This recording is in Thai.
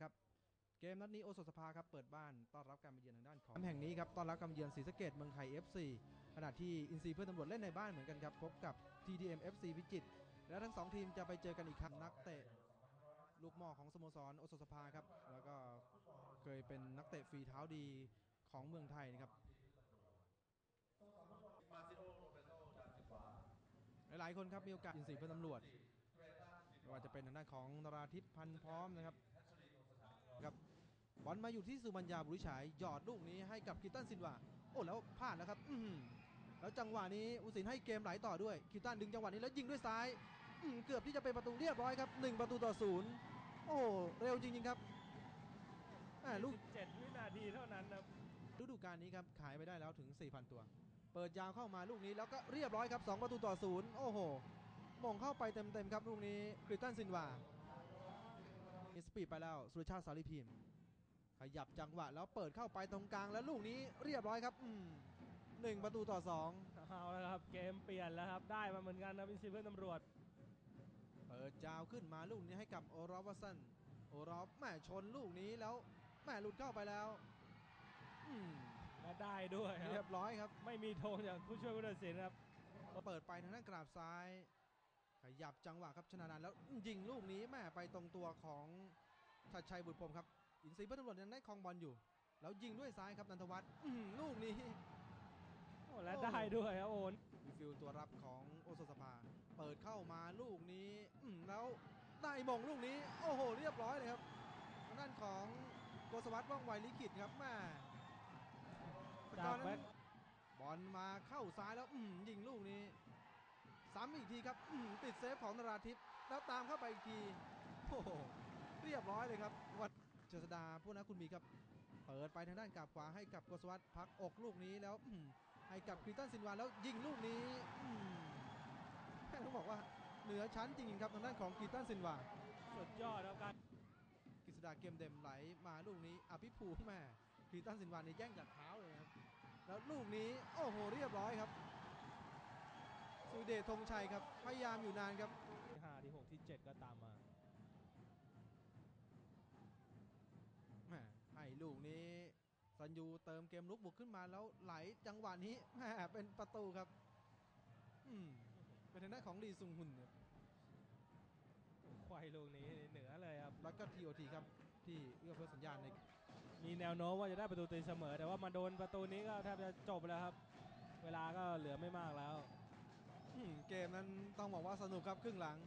นะครับเกมนัดนี้โอสถสภาครับเปิดบ้านต้อนรับการมาเยือนทางด้านของแห่งนี้ครับต้อนรับการมาเยือนศรีสะเกดเมืองไทย FC ขณะที่อินซีเพื่อนตำรวจเล่นในบ้านเหมือนกันครับพบกับ TDM FC พิจิตรและทั้งสองทีมจะไปเจอกันอีกครั้งนักเตะลูกหมอของสโมสรโอสถสภาครับแล้วก็เคยเป็นนักเตะฝีเท้าดีของเมืองไทยนะครับหลายๆคนครับมีโอกาสอินซีเพื่อนตำรวจไม่ว่าจะเป็นทางด้านของนราทิพันธ์พร้อมนะครับ ครับบอลมาอยู่ที่สุบัญญาบุริฉายหยอดลูกนี้ให้กับคิตตันซินวาโอ้แล้วพลาดแล้วครับ อื้อหือแล้วจังหวะนี้อุสินให้เกมไหลต่อด้วยคิตตันดึงจังหวะนี้แล้วยิงด้วยซ้ายอื้อหือเกือบที่จะเป็นประตูเรียบร้อยครับหนึ่งประตูต่อศูนย์โอ้เร็วจริงๆครับแหม่ลูก7วินาทีเท่านั้นนะครับฤดูกาลนี้ครับขายไปได้แล้วถึง 4,000 ตัว เปิดยาวเข้ามาลูกนี้แล้วก็เรียบร้อยครับ 2 ประตูต่อศูนย์โอ้โหมงเข้าไปเต็มๆครับลูกนี้คริสตันซินวามี สปีดไปแล้วสุรชาติสารีพิมพ์ ขยับจังหวะแล้วเปิดเข้าไปตรงกลางแล้วลูกนี้เรียบร้อยครับอืมหนึ่งประตูต่อสองเอาแล้วครับเกมเปลี่ยนแล้วครับได้มาเหมือนกันนะเป็นซีเพื่อนตำรวจ เปิดยาวขึ้นมาลูกนี้ให้กับโอรอฟวัตสันโอรอฟแม่ชนลูกนี้แล้วแม่หลุดเข้าไปแล้วอืมและได้ด้วยคเรียรับบร้อยครับ ไม่มีธงจากผู้ช่วยผู้ตัดสินครับเปิดไปทางด้านกราบซ้าย ขยับจังหวะครับชนะนันท์แล้วยิงลูกนี้แม่ไปตรงตัวของชัดชัยบุตรพรหมครับ อินทรีย์พัทลุยังได้ครองบอลอยู่ แล้วยิงด้วยซ้ายครับนันทวัฒน์อื้อหือลูกนี้โอ้และได้ด้วยครับโอนมีฟิลตัวรับของโอโซสภา เปิดเข้ามาลูกนี้อื้อแล้วได้มงลูกนี้ โอ้โห เรียบร้อยเลยครับทางด้านของโกสวัสดิ์ว่องไวลิขิตครับแม่จากแบ็คบอลมาเข้าซ้ายแล้วอื้อหือยิงลูกนี้ ซ้ำอีกทีครับอื้อหือติดเซฟของนราทิพย์แล้วตามเข้าไปอีกทีโอ้โหเรียบร้อยเลยครับวัดเจษดาผู้นะคุณมีครับ เปิดไปทางด้านกลับขวาให้กับโกสวัสดิ์พักอกลูกนี้แล้วอื้อหือให้กับคริสตันซินวาแล้วยิงลูกนี้อื้อหือแม่ต้องบอกว่าเหนือชั้นจริงๆครับทางด้านของคริสตันซินวาสุดยอดครับการกฤษดาเกมเดมไหลมาลูกนี้อภิภูมิแม่คริสตันซินวานี่แย่งจากเท้าเลยครับแล้วลูกนี้โอ้โหเรียบร้อยครับ สุเดชธงชัยครับพยายามอยู่นานครับที่5ที่6ที่ 7 ก็ตามมาแหมให้ลูกนี้ซันยูเติมเกมลุกบุกขึ้นมาแล้วไหลจังหวะนี้แหมเป็นประตูครับอืมเป็นทางด้านของลีซุงหุนครับควายลูกนี้เหนือเลยครับแล้วก็ทีโอทีครับที่เอื้อเพื่อสัญญาณในมีแนวโน้มว่าจะได้ประตูตีเสมอ แต่ว่ามาโดนประตูนี้ก็แทบจะจบแล้วครับ เวลาก็เหลือไม่มากแล้วอืม เกมนั้นต้องบอกว่าสนุกครับครึ่งหลัง